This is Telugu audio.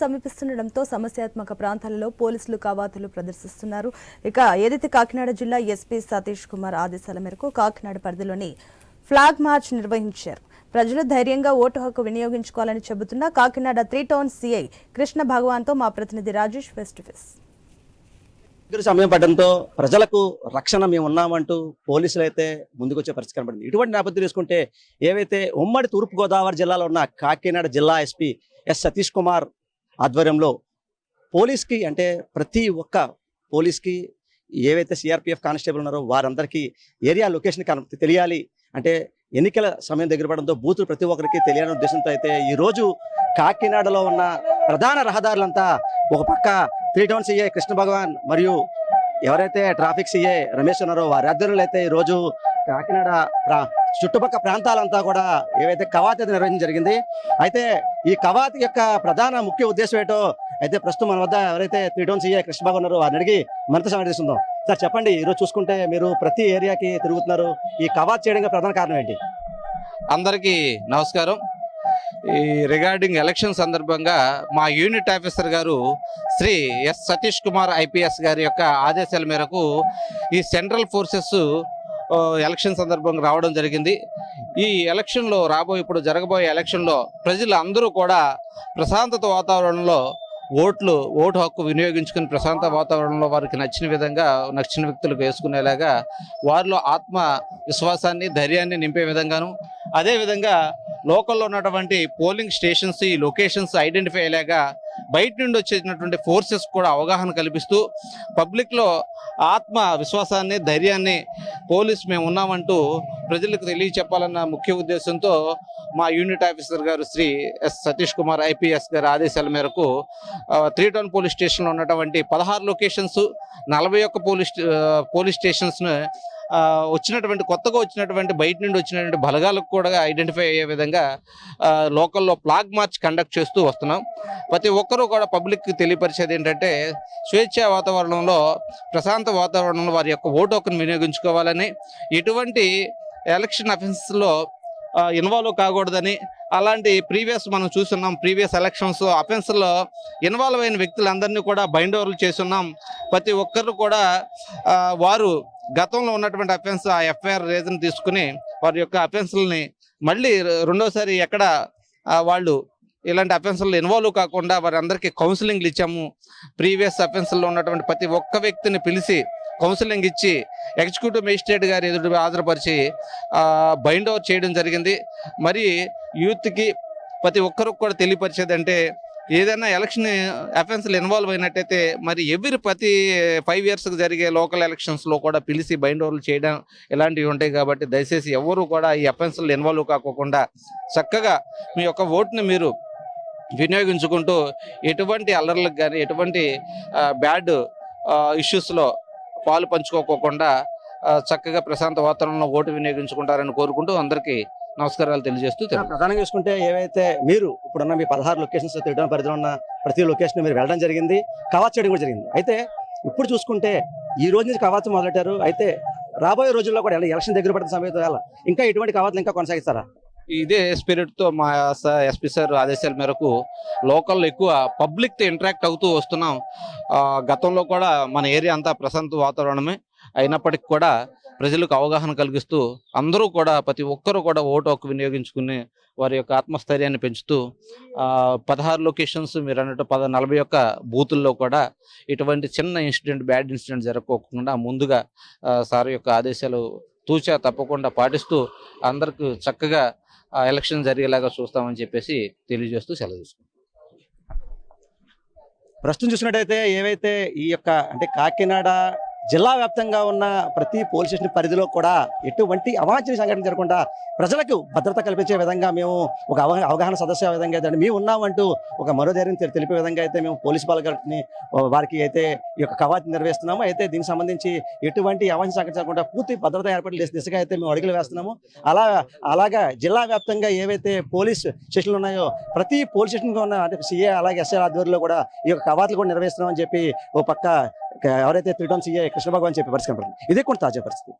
సమీపిస్తుండటంతో సమస్యాత్మక ప్రాంతాలలో పోలీసులు కవాతులు ప్రదర్శిస్తున్నారు. ఇక ఏదైతే కాకినాడ జిల్లా ఎస్పీ సతీష్ కుమార్ ఆదేశాల మేరకు కాకినాడ పరిధిలోని ఫ్లాగ్ మార్చ్ నిర్వహించారు. ప్రజలు ధైర్యంగా ఓటు హక్కు వినియోగించుకోవాలని చెబుతున్న Kakinada three town CI Krishna భగవాన్తో మా ప్రతినిధి రాజేష్ ఫెస్ట్ ఫెస్ ఫేస్ సమయం పడడంతో ప్రజలకు రక్షణ మేము ఉన్నామంటూ పోలీసులు అయితే ముందుకొచ్చే పరిస్థితి కనబడింది. ఇటువంటి నేపథ్యం తీసుకుంటే ఏవైతే ఉమ్మడి తూర్పుగోదావరి జిల్లాలో ఉన్న కాకినాడ జిల్లా ఎస్పీ ఎస్ సతీష్ కుమార్ ఆధ్వర్యంలో పోలీస్కి అంటే ప్రతి ఒక్క పోలీస్కి ఏవైతే సిఆర్పిఎఫ్ కానిస్టేబుల్ ఉన్నారో వారందరికీ ఏరియా లొకేషన్ తెలియాలి. అంటే ఎన్నికల సమయం దగ్గర పడడంతో బూతులు ప్రతి ఒక్కరికి తెలియని ఉద్దేశంతో అయితే ఈరోజు కాకినాడలో ఉన్న ప్రధాన రహదారులంతా ఒక పక్క three town CA Krishna Bhagavan మరియు ఎవరైతే ట్రాఫిక్ సీఏ రమేష్ ఉన్నారో వారి ఆధ్వర్యంలో అయితే ఈరోజు కాకినాడ ప్రా- చుట్టుపక్కల ప్రాంతాలంతా కూడా ఏవైతే కవాతి అయితే నిర్వహించడం జరిగింది అయితే ఈ కవాతి యొక్క ప్రధాన ముఖ్య ఉద్దేశం ఏంటో అయితే ప్రస్తుతం మన వద్ద ఎవరైతే త్రీ సీఏ కృష్ణబాబు కృష్ణ ఉన్నారో వారిని అడిగి మరింత సమయం సార్ చెప్పండి ఈరోజు చూసుకుంటే మీరు ప్రతి ఏరియాకి తిరుగుతున్నారు ఈ కవాత్ చేయడం ప్రధాన కారణం ఏంటి? అందరికీ నమస్కారం. ఈ రిగార్డింగ్ ఎలక్షన్ సందర్భంగా మా యూనిట్ ఆఫీసర్ గారు శ్రీ ఎస్ సతీష్ కుమార్ ఐపీఎస్ గారి యొక్క ఆదేశాల మేరకు ఈ సెంట్రల్ ఫోర్సెస్ ఎలక్షన్ సందర్భంగా రావడం జరిగింది. ఈ ఎలక్షన్లో రాబోయే ఇప్పుడు జరగబోయే ఎలక్షన్లో ప్రజలు అందరూ కూడా ప్రశాంతత వాతావరణంలో ఓట్లు ఓటు హక్కు వినియోగించుకుని ప్రశాంత వాతావరణంలో వారికి నచ్చిన విధంగా నచ్చిన వ్యక్తులకు వేసుకునేలాగా వారిలో ఆత్మ విశ్వాసాన్ని ధైర్యాన్ని నింపే విధంగాను అదేవిధంగా లోకల్లో ఉన్నటువంటి పోలింగ్ స్టేషన్స్ ఈ లొకేషన్స్ ఐడెంటిఫై అయ్యేలాగా బయట నుండి వచ్చేసినటువంటి ఫోర్సెస్ కూడా అవగాహన కల్పిస్తూ పబ్లిక్లో ఆత్మ విశ్వాసాన్ని ధైర్యాన్ని పోలీస్ మేము ఉన్నామంటూ ప్రజలకు తెలియచెప్పాలన్న ముఖ్య ఉద్దేశంతో మా యూనిట్ ఆఫీసర్ గారు శ్రీ ఎస్ సతీష్ కుమార్ ఐపీఎస్ గారి ఆదేశాల మేరకు త్రీ టౌన్ పోలీస్ స్టేషన్లో ఉన్నటువంటి పదహారు లొకేషన్స్ నలభై ఒక్క పోలీస్ పోలీస్ స్టేషన్స్ను వచ్చినటువంటి కొత్తగా వచ్చినటువంటి బయట నుండి వచ్చినటువంటి బలగాలకు కూడా ఐడెంటిఫై అయ్యే విధంగా లోకల్లో ఫ్లాగ్ మార్చ్ కండక్ట్ చేస్తూ వస్తున్నాం. ప్రతి ఒక్కరూ కూడా పబ్లిక్కి తెలియపరిచేది ఏంటంటే స్వేచ్ఛ వాతావరణంలో ప్రశాంత వాతావరణంలో వారి యొక్క ఓటు హక్కును వినియోగించుకోవాలని ఎటువంటి ఎలక్షన్ అఫెన్స్లో ఇన్వాల్వ్ కాకూడదని అలాంటి ప్రీవియస్ మనం చూస్తున్నాం. ప్రీవియస్ ఎలక్షన్స్ అఫెన్స్లో ఇన్వాల్వ్ అయిన వ్యక్తులందరినీ కూడా బైండ్ ఓవర్లు చేస్తున్నాం. ప్రతి ఒక్కరు కూడా వారు గతంలో ఉన్నటువంటి అఫెన్స్ ఆ ఎఫ్ఐఆర్ రీజన్ తీసుకుని వారి యొక్క అఫెన్స్లని మళ్ళీ రెండోసారి ఎక్కడ వాళ్ళు ఇలాంటి అఫెన్స్లో ఇన్వాల్వ్ కాకుండా వారందరికీ కౌన్సిలింగ్లు ఇచ్చాము. ప్రీవియస్ అఫెన్స్లో ఉన్నటువంటి ప్రతి ఒక్క వ్యక్తిని పిలిచి కౌన్సిలింగ్ ఇచ్చి ఎగ్జిక్యూటివ్ మేజిస్ట్రేట్ గారి ఎదురు హాజరుపరిచి బైండ్ ఓవర్ చేయడం జరిగింది. మరి యూత్కి ప్రతి ఒక్కరికి కూడా తెలియపరిచేది అంటే ఏదైనా ఎలక్షన్ అఫెన్స్లు ఇన్వాల్వ్ అయినట్టయితే మరి ఎవ్రీ ప్రతి ఫైవ్ ఇయర్స్కి జరిగే లోకల్ ఎలక్షన్స్లో కూడా పిలిచి బైండ్ ఓవర్లు చేయడం ఇలాంటివి ఉంటాయి కాబట్టి దయచేసి ఎవరు కూడా ఈ అఫెన్స్లు ఇన్వాల్వ్ కాకోకుండా చక్కగా మీ యొక్క ఓటుని మీరు వినియోగించుకుంటూ ఎటువంటి అల్లర్లకు కానీ ఎటువంటి బ్యాడ్ ఇష్యూస్లో పాలు పంచుకోకోకుండా చక్కగా ప్రశాంత వాతావరణంలో ఓటు వినియోగించుకుంటారని కోరుకుంటూ అందరికీ నమస్కారాలు తెలియజేస్తూ. ప్రధానంగా చూసుకుంటే ఏవైతే మీరు ఇప్పుడున్న మీ పదహారు లొకేషన్స్ తిరగడం పరిధిలో ఉన్న ప్రతి లొకేషన్ మీరు వెళ్ళడం జరిగింది. కవాత్ చేయడం కూడా జరిగింది. అయితే ఇప్పుడు చూసుకుంటే ఈ రోజు నుంచి కవాతు మొదలెట్టారు. అయితే రాబోయే రోజుల్లో కూడా ఎలా ఎలక్షన్ దగ్గర పడిన సమయంలో ఇంకా ఎటువంటి కవాతులు ఇంకా కొనసాగిస్తారా? ఇదే స్పిరిట్తో మా ఎస్పీ సార్ ఆదేశాల మేరకు లోకల్లో ఎక్కువ పబ్లిక్తో ఇంటరాక్ట్ అవుతూ వస్తున్నాం. గతంలో కూడా మన ఏరియా అంతా ప్రశాంత వాతావరణమే అయినప్పటికీ కూడా ప్రజలకు అవగాహన కలిగిస్తూ అందరూ కూడా ప్రతి ఒక్కరూ కూడా ఓటు హక్కు వినియోగించుకుని వారి యొక్క ఆత్మస్థైర్యాన్ని పెంచుతూ పదహారు లొకేషన్స్ మీరు అన్నట్టు పద నలభై ఒక్క బూతుల్లో కూడా ఇటువంటి చిన్న ఇన్సిడెంట్ బ్యాడ్ ఇన్సిడెంట్ జరగకోకుండా ముందుగా సార్ యొక్క ఆదేశాలు తూచా తప్పకుండా పాటిస్తూ అందరికి చక్కగా ఎలక్షన్ జరిగేలాగా చూస్తామని చెప్పేసి తెలియజేస్తూ సెలవు తీసుకుంటాం ప్రస్తుతం చూసినట్టయితే ఏవైతే ఈ యొక్క అంటే కాకినాడ జిల్లా వ్యాప్తంగా ఉన్న ప్రతి పోలీస్ స్టేషన్ పరిధిలో కూడా ఎటువంటి అవాంఛనీయ సంఘటన జరగకుండా ప్రజలకు భద్రత కల్పించే విధంగా మేము ఒక అవగాహన సదస్సు విధంగా అయితే మేము ఉన్నామంటూ ఒక మరో ధైర్యం తెలిపే విధంగా అయితే మేము పోలీస్ బలగాలని వారికి అయితే ఈ యొక్క కవాతు నిర్వహిస్తున్నాము అయితే దీనికి సంబంధించి ఎటువంటి అవాంఛనీయ సంఘటన జరగకుండా పూర్తి భద్రత ఏర్పాటు చేసే దిశగా అయితే మేము అడుగులు వేస్తున్నాము. అలా అలాగా జిల్లా వ్యాప్తంగా ఏవైతే పోలీస్ స్టేషన్లు ఉన్నాయో ప్రతి పోలీస్ స్టేషన్గా ఉన్న అంటే సీఏ అలాగే ఎస్ఐ ఆధ్వర్యంలో కూడా ఈ యొక్క కవాతులు కూడా నిర్వహిస్తున్నామని చెప్పి ఓ పక్క ఎవరైతే త్రిటోన్ సిఏ కృష్ణ భగవాన్ చెప్పి పరిస్థితి కనపడుతుంది ఇదే కూడా తాజా పరిస్థితి